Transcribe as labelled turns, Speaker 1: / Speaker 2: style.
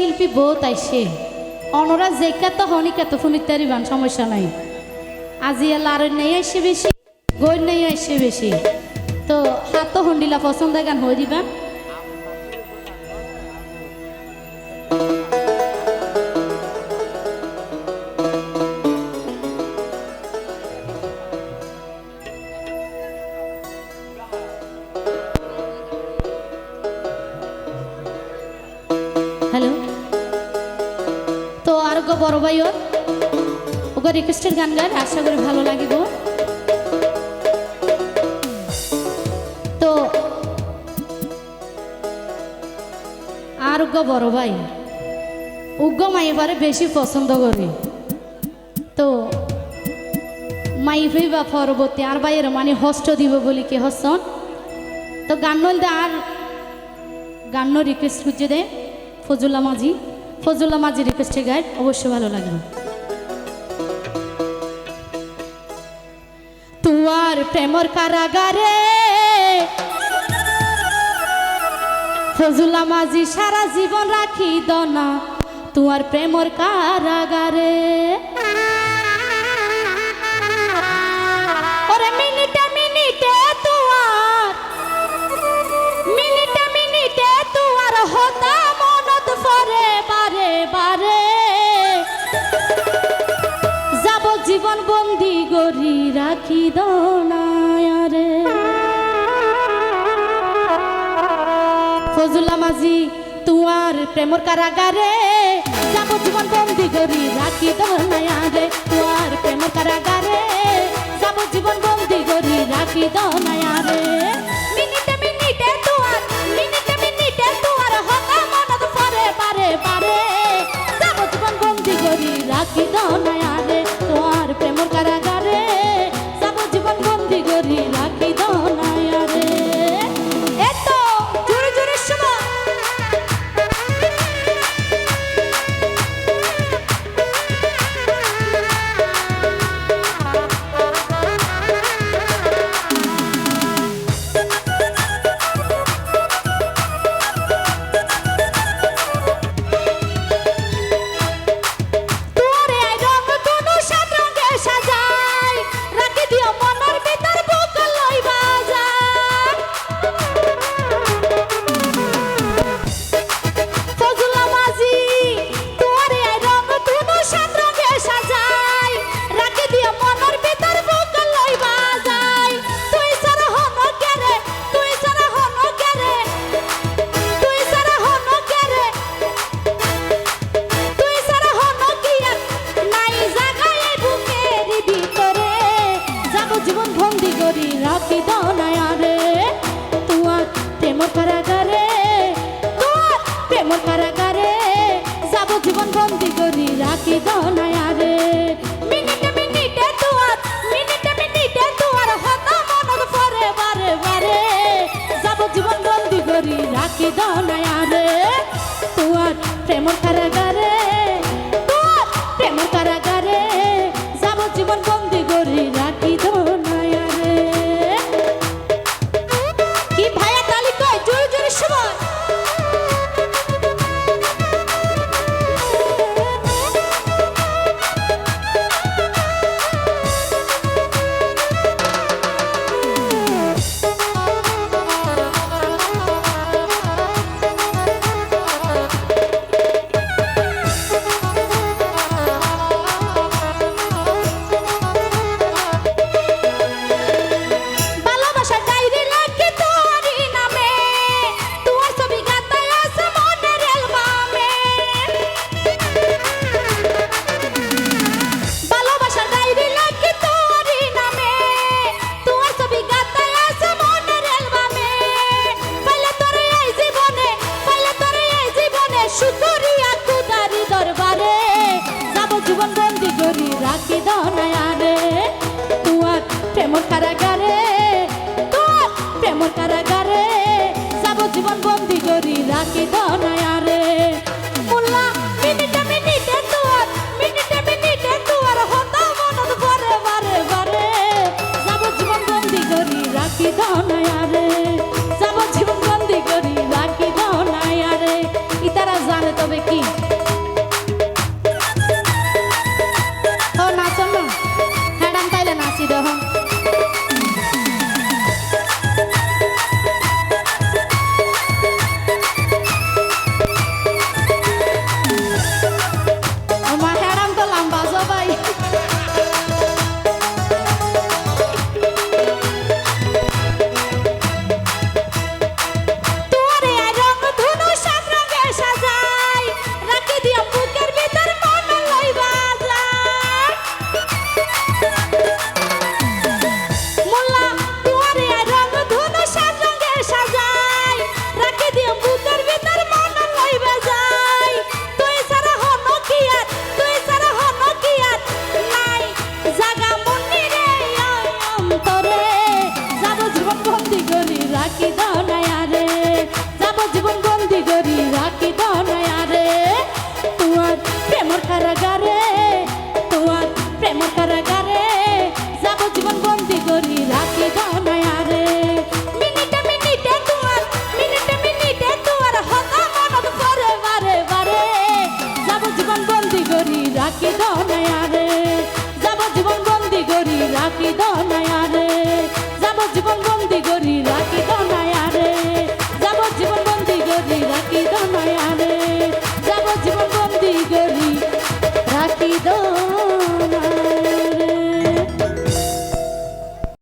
Speaker 1: শিল্পী বউ তাই সে। অনরা জেকা তো হনিকা তো ফুনিতারি বান, সমস্যা নাই। আজি লার নেই আসে বেশি, গই নেই আসে বেশি। তো হাত হন্ডিলা পছন্দ গান হয়ে দিবা আর গো বড় রিকোয়েস্টের গান গান, আশা করি ভালো লাগিব। তো, আর গো বড় ভাই উগ্র মাইবারে বেশি পছন্দ করি। তো মাইফই বা পরবর্তী আর বাইয়ের মানে হস্ত দিব বলি কি হসন। তো গান নইলে আর গান রিকোয়েস্ট খুঁজে দেয় ফজুল্লা মাঝি। ফজুল্লা মাঝি রিকোয়েস্টে গাইড অবশ্যই ভালো লাগবে। তুয়ার প্রেমর কারাগারে ফজুল্লা মাঝি সারা জীবন রাখি দনা তুয়ার প্রেমর কারাগারে। বারে যাব জীবন বন্দি গরি রাখি দনায়ারে ফজুল্লা মাঝি তুয়ার প্রেমর কারাগারে যাব জীবন বন্দি গরি রাখি দনায়ারে তুয়ার প্রেমর কারাগারে যাব জীবন বন্দি গরি রাখি দনায়ারে দাও না আরে তোমার প্রেমর কারাগারে তোমার প্রেমর কারাগারে। যাব জীবন বন্দি করি রাখি দাও না আরে প্রেমর কারাগারে তোমার প্রেমর কারাগারে যাব জীবন বন্দি করি রাখি দনায়ারে। মোল্লা, মিনিটে মিনিটে তোমার মিনিটে মিনিটে তোমার হতা মনত পরে বারে বারে। যাব জীবন বন্দি করি রাখি দনায়ারে, যাব জীবন বন্দি করি রাখি দনায়ারে। ইতারা জানে তবে কি